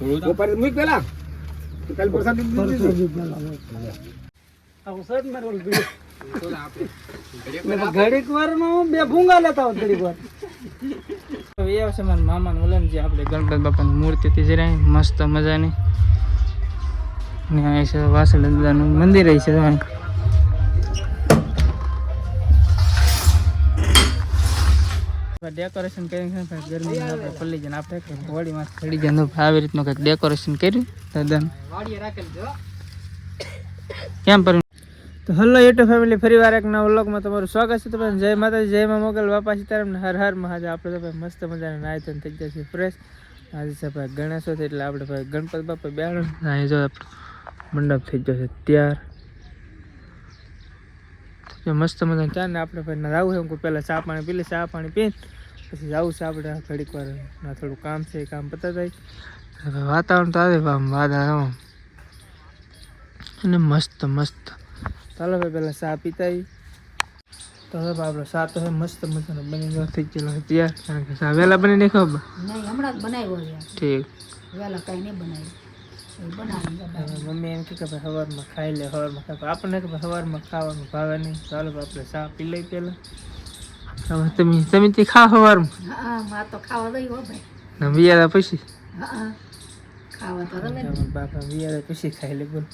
બપોરે મૂક પેલા. કાલ પ્રસાદ. ઘડીક વારમાં બે ભૂંગા લેતા હોત ઘડીક વાર. એ આવશે મારા મામાનું ઓલા જે આપણે ગણપત બાપાની મૂર્તિ હતી જરાય મસ્ત મજાની. ને અહીં છે દાદાનું મંદિર અહીં છે ડેકોરેશન કર્યું છે ગરમી આપણે પલ્લી જઈને આપણે હોળીમાં ચડી જાય આવી રીતનું કંઈક ડેકોરેશન કર્યું તદ્દન કેમ પર તો હલો યુટ્યુબ ફેમિલી ફરી વાર એક નવા વ્લોગમાં તમારું સ્વાગત છે તો જય માતાજી, જય માં મોગલ, બાપા સીતારામ હર હર મહાજ આપણે તો મસ્ત મજાના નાય થઈ થઈ જશે ફ્રેશ આજે છે ભાઈ ગણેશો છે એટલે આપણે ભાઈ ગણપતિ બાપા બેહાડો અહીં જો મંડપ થઈ જશે ત્યાર. મસ્ત મજાનું. ચા ને આપણે ભાઈ ના જવું છે પહેલાં ચા પાણી પી લે, ચા પાણી પીને પછી જવું છે આપણે ઘડીક વાર. ના થોડું કામ છે એ કામ પતા થાય હવે વાતાવરણ તો આવે આમ વાદા આમ. અને મસ્ત મસ્ત. ચાલો ભાઈ પહેલાં ચા પીતા. તો હવે આપણો ચા તો હવે મસ્ત મજાનો બની ગયો થઈ ગયેલો તૈયાર. કારણ કે ચા વહેલા બની નહીં ખબર? નહીં હમણાં જ બનાવ્યો ઠીક. વહેલા કાંઈ નહીં બનાવ્યું. એ બનાવી હવે મમ્મી એમ કહે કે ભાઈ સવારમાં ખાઈ લે સવારમાં ખાઈ આપણને કે સવારમાં ખાવાનું ભાવે નહીં. ચાલો આપણે ચા પી લઈ પહેલાં. હવે તમે તમે તે ખા સવારમાં હા માં તો ખાવા દઈ હો ભાઈ. ને વિયારા પછી? હા બાપા વિયારા પછી ખાઈ લે બોલ.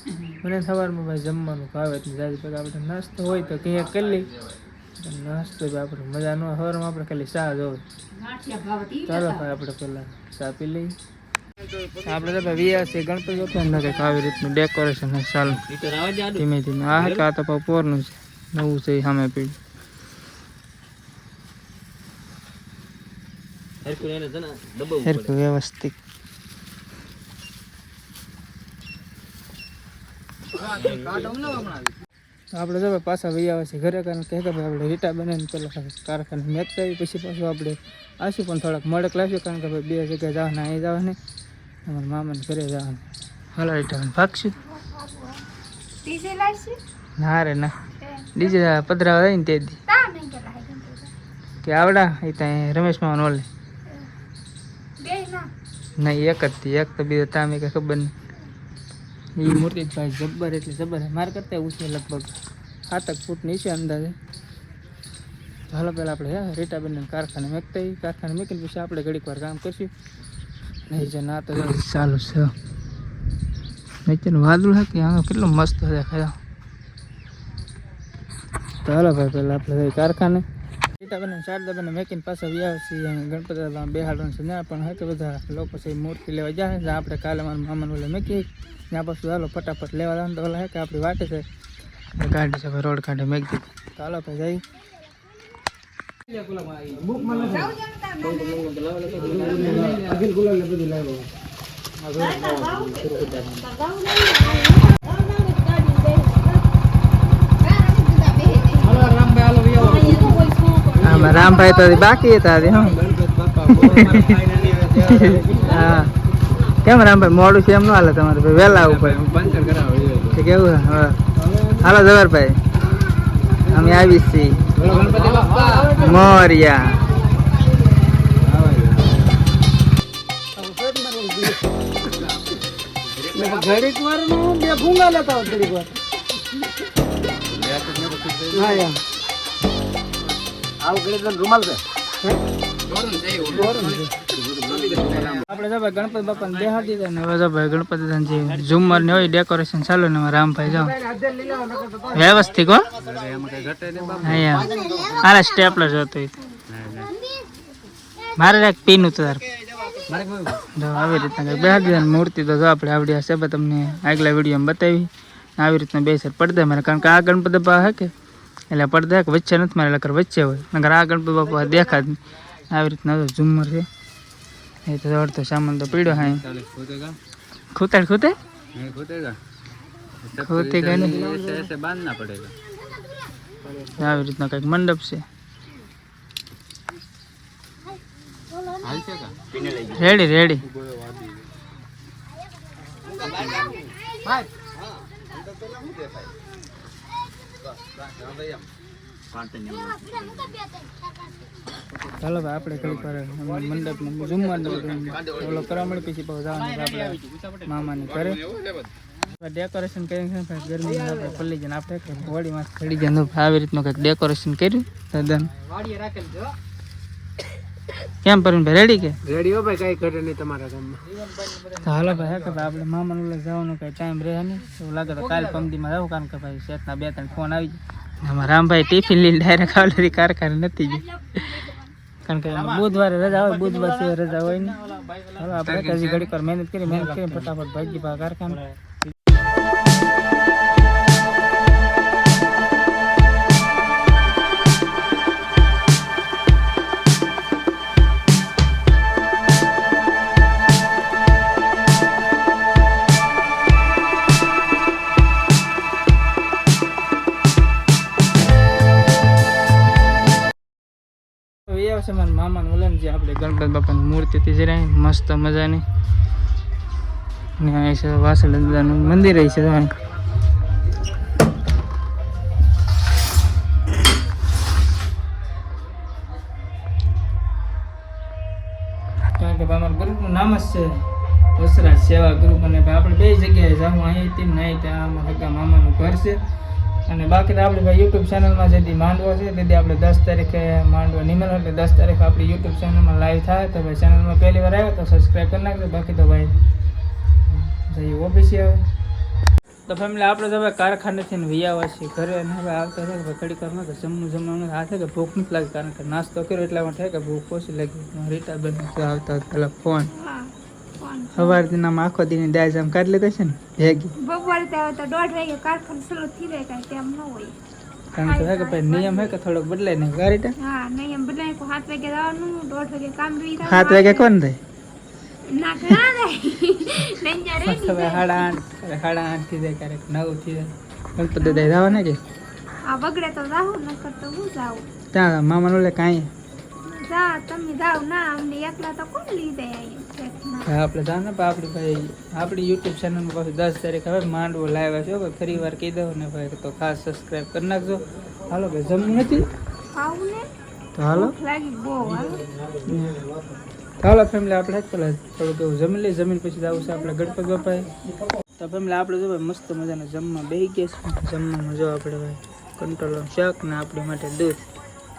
મને સવારમાં ભાઈ જમવાનું ભાવે એટલે પછી આપણે નાસ્તો હોય તો ક્યાંક કરી લઈ નાસ્તો આપણે મજા ન હોય સવારમાં આપણે ખાલી ચા જોવે ચાલો ભાઈ આપણે પહેલાં ચા પી લઈએ. આપણે તો ભાઈ વિયા છે ગણપતિ બાપા ને કંઈક આવી રીતનું ડેકોરેશન ચાલુ. ધીમે ધીમે. આ કા તો પોરનું છે. નવું છે સામે પીડ્યું સરખું વ્યવસ્થિત. આપણે તો પાછા વહી આવે છે ઘરે કારણ કે ભાઈ આપણે રીટા બનાવીને પેલા કારખાને મેચ આવી પછી પાછું આપણે આશું પણ થોડાક મળક લાવશું કારણ કે ભાઈ બે જગ્યાએ જવાના અહીં જવાને. અમારા મામાને ઘરે જવાનું. હાલો રીટા ભાગશું. ના રે ના. ડીજે પધરાવા જાય ને તે દી. કે આવડા એ ત્યાં રમેશ મામાનો ઓલે. નહીં એક જ હતી. એક તો બીજા તામે કંઈ ખબર નહીં એ મૂર્તિ ભાઈ જબ્બર એટલે જબ્બર છે માર કરતા છે લગભગ સાતક ફૂટ નીચે અંદાજે. હાલો પહેલાં આપણે હે રીટાબેન કારખાને મેકતા એ કારખાને મૂકીને પછી આપણે ઘડીક વાર કામ કરશું. નહીં જે ના તો ચાલુ છે. નીચેનું વાદળું છે કે આમાં કેટલું મસ્ત દેખાય તો હાલો ભાઈ પહેલાં આપણે કારખાને. રીટાબેન શારદાબેન મેકીને પાછા વ્યાવ છીએ ગણપતિ બેહાડવાનું છે ના પણ હે કે બધા લોકો છે મૂર્તિ લેવા જાય જ્યાં આપણે કાલે મારા મામાને ઓલે મેકીએ ત્યાં પાછું ચાલો ફટાફટ લેવા જવાનું તો ઓલા હે કે આપણી વાટે છે ગાડી છે રોડ કાંઠે મેક દીધી તો હાલો ભાઈ જઈ અખિલ ગુલાલ ને બધું લાવ્યો હાલો રામભાઈ હાલો વિયાવો. ભાઈ રામભાઈ તો બાકી હજી હું. કેમ રામભાઈ મોડું છે એમ ન હાલે તમારે ભાઈ, વહેલા આવું પડે. કેવું હા. હાલો જવારભાઈ અમે આવી છીએ. મોરિયા. ઘડીક વારનું બે ફૂંગા લેતા ઘડીક વાર. ગણપતિ બાપા દીધા ને હોય ડેકોરેશન ચાલુ ને રામભાઈ જાઓ. વ્યવસ્થિત હો. હારા સ્ટેપલર જોતો મારે એક પીન ઉતાર આવી રીતના મૂર્તિ તો જો આપણે આવડી હશે તમને આગલા વિડીયોમાં બતાવી. આવી રીતના બે સર પડદા મારે. કારણ કે આ ગણપતિ બાપા હે કે? એટલે પડદા વચ્ચે નથી મારે એટલે વચ્ચે હોય. નકર આ ગણપતિ બાપા દેખાત આવી રીતના જો ઝુમ્મર છે. એ તો અડધો સામાન તો પીડ્યો હા ખૂતે ખૂતે? ખૂતે પડેગા આવી રીતના કંઈક મંડપ છે. Ready ready. ચાલો ભાઈ, આપણે કઈ પર મંડપ જમવાનું બધું ઓલો કરવા મળી પછી પાછું જવાનું આપણે મામાને ઘરે. ડેકોરેશન કર્યું છે ગરમી આપણે પલ્લી જઈને આપણે. હોળીમાં ચડી જાય આવી રીતનું કંઈક ડેકોરેશન કર્યું તદ્દન કેમ પરવીન ભાઈ રેડી કે? રેડી હો ભાઈ કઈ ઘટે નહીં તમારા ગામમાં. હાલો ભાઈ હે કે ભાઈ આપણે મામાનું ઓલે જવાનું કઈ ટાઈમ રહે નહીં. એવું લાગે તો કાલ પમદીમાં જવું કારણ કે ભાઈ શેઠના બે ત્રણ ફોન આવી જાય આમાં રામભાઈ ટિફિન લઈને ડાયરેક્ટ આવલેરી કારખાને નથી ગઈ. કારણ કે બુધવારે રજા હોય બુધવાર સિવાય રજા હોય ને હાલો આપણે હજી ઘડીક વાર મહેનત કરી મહેનત કરી ફટાફટ ભાગી પા કારખાને. એ છે મારા મામાને ઓલા જે આપણે ગણપત બાપાની મૂર્તિ હતી જરાય. મસ્ત મજાની. ને અહીં છે વાસળ દાદાનું મંદિર છે નામ જ છે વસરાજ સેવા ગ્રુપ. અને આપણે બે જગ્યાએ જાઉં, અહીં નહીં ત્યાં અમારા મામાનું ઘર છે. અને બાકી આપણે ભાઈ યુટ્યુબ ચેનલમાં જેથી માંડવો છે તેથી આપણે દસ તારીખે માંડવો નિમેલ એટલે દસ તારીખે આપણી યુટ્યુબ ચેનલમાં લાઈવ થાય. તો ભાઈ ચેનલમાં પહેલી વાર આવ્યો તો સબસ્ક્રાઈબ કરી નાખજો. બાકી તો ભાઈ, જઈએ ઓફિસે આવે તો ફેમિલી આપણે તો હવે કારખાનેથી વિયાવા છીએ. ઘરે અને હવે આવતા છે કે ભાઈ ઘડીક વારમાં કે જમવું જમવાનું છે કે ભૂખ નથી લાગી કારણ કે નાસ્તો કર્યો એટલા માટે કે ભૂખ ઓછી લાગી. રીટા બેન આવતા પેલા ફોન સવારથી નામ આખો દીની દાય જામ કાઢી લેતા છે ને ભેગી. બપોરે તો તો દોઢ વાગે કારખાનું શરૂ થઈ જાય કાંઈ તેમ ન હોય. કારણ કે હે કે ભાઈ નિયમ હે કે થોડોક બદલાય ને ગાડી હા નિયમ એમ કો સાત વાગે જવાનું દોઢ વાગે કામ રહી સાત વાગે કોણ થાય ના કરા રે નહીં રે હવે સાડા આઠ સાડા આઠથી જાય ક્યારેક નવથી જાય. ગણપતિ દાદા જવા ને કે? આ બગડે તો જાવું ન તો હું જાઉં. ત્યાં મામા ઓલે કાંઈ જા તમે જાવ ના અમને એકલા તો કોણ લઈ જાય હા, આપણે જાણ ને આપણી ભાઈ. આપણી યુટ્યુબ ચેનલમાં પાછું દસ તારીખ હવે માંડવો લાવ્યા છે ભાઈ. ફરી વાર કહી દઉં ને ભાઈ તો ખાસ સબસ્ક્રાઈબ કરી નાખજો. હાલો ભાઈ જમવું નથી આવું ને? તો હાલો. લાગી બહુ હાલો. હાલો ફેમિલી આપણે પેલા થોડુંક એવું જમી લઈએ. જમીન પછી જવું છે આપણે ગણપત બાપાએ. તો ફેમિલી આપણે જો ભાઈ મસ્ત મજાના જમવા બેસી ગયા છે. જમવામાં જો આપણે ભાઈ કંટ્રોલનું શાક ને આપણી માટે દૂધ.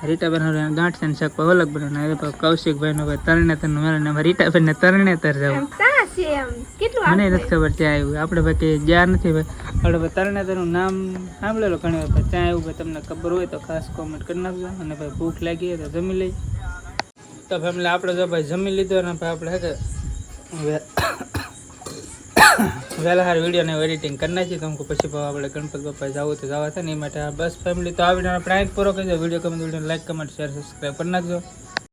રીટાબેન હવે ગાંઠિયાનું ને પણ અલગ બનાવવાનું. હવે પાછું કૌશિકભાઈનો ભાઈ તરણેતરનું મેળો ને રીટાબેનને તરણેતર જવું. મને નથી ખબર ત્યાં આવ્યું. આપણે ભાઈ કે ગયા નથી ભાઈ. આપણે તરણેતરનું નામ સાંભળેલો ઘણી વખત. ત્યાં આવ્યું ભાઈ તમને ખબર હોય તો ખાસ કોમેન્ટ કરી નાખજો. અને ભાઈ ભૂખ લાગી હોય તો જમી લઈ તો ફેમિલી આપણે જો ભાઈ જમી લીધો અને ભાઈ આપણે હે કે વે- વહેલા હાર વિડીયોને એડિટિંગ કરી નાખીએ તો પછી આપણે ગણપત બાપા જવું તો જવા થાય ને, એ માટે બસ ફેમિલી તો આવીને આપણે અહીં પૂરો કરી video comment video like comment share subscribe કરી નાખજો.